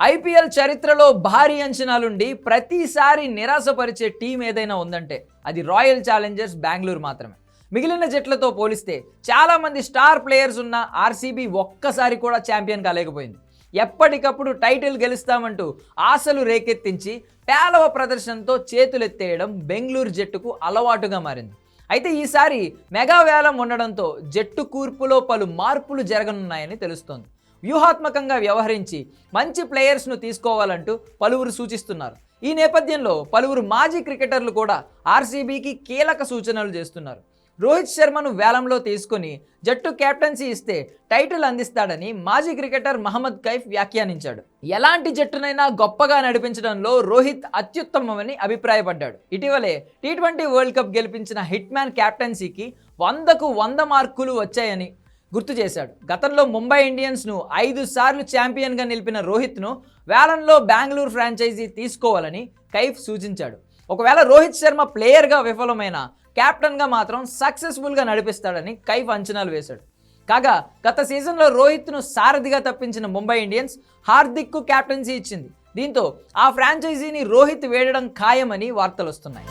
IPL చరిత్రలో భారీ అంచనాలుండి ప్రతిసారి నిరాశపరిచే టీం ఏదైనా ఉందంటే అది రాయల్ ఛాలెంజర్స్ బెంగళూరు మాత్రమే. మిగిలిన జట్లతో పోలిస్తే చాలామంది స్టార్ ప్లేయర్స్ ఉన్న ఆర్సీబీ ఒక్కసారి కూడా ఛాంపియన్ కాలేకపోయింది. ఎప్పటికప్పుడు టైటిల్ గెలుస్తామంటూ ఆశలు రేకెత్తించి పేలవ ప్రదర్శనతో చేతులెత్తేయడం బెంగళూరు జట్టుకు అలవాటుగా మారింది. అయితే ఈసారి మెగా వేలం ఉండడంతో జట్టు కూర్పులో పలు మార్పులు జరగనున్నాయని తెలుస్తోంది. వ్యూహాత్మకంగా వ్యవహరించి మంచి ప్లేయర్స్ను తీసుకోవాలంటూ పలువురు సూచిస్తున్నారు. ఈ నేపథ్యంలో పలువురు మాజీ క్రికెటర్లు కూడా ఆర్సీబీకి కీలక సూచనలు చేస్తున్నారు. రోహిత్ శర్మను వేలంలో తీసుకుని జట్టు కెప్టెన్సీ ఇస్తే టైటిల్ అందిస్తాడని మాజీ క్రికెటర్ మహమ్మద్ కైఫ్ వ్యాఖ్యానించాడు. ఎలాంటి జట్టునైనా గొప్పగా నడిపించడంలో రోహిత్ అత్యుత్తమమని అభిప్రాయపడ్డాడు. ఇటీవలే టీ ట్వంటీ వరల్డ్ కప్ గెలిపించిన హిట్ మ్యాన్ కెప్టెన్సీకి వందకు వంద మార్కులు వచ్చాయని గుర్తు చేశాడు. గతంలో ముంబై ఇండియన్స్ను ఐదు సార్లు ఛాంపియన్గా నిలిపిన రోహిత్ను వేలంలో బెంగళూరు ఫ్రాంచైజీ తీసుకోవాలని కైఫ్ సూచించాడు. ఒకవేళ రోహిత్ శర్మ ప్లేయర్గా విఫలమైన కెప్టెన్గా మాత్రం సక్సెస్ఫుల్గా నడిపిస్తాడని కైఫ్ అంచనాలు వేశాడు. కాగా గత సీజన్లో రోహిత్ను సారథిగా తప్పించిన ముంబై ఇండియన్స్ హార్దిక్కు కెప్టెన్సీ ఇచ్చింది. దీంతో ఆ ఫ్రాంచైజీని రోహిత్ వేయడం ఖాయమని వార్తలు వస్తున్నాయి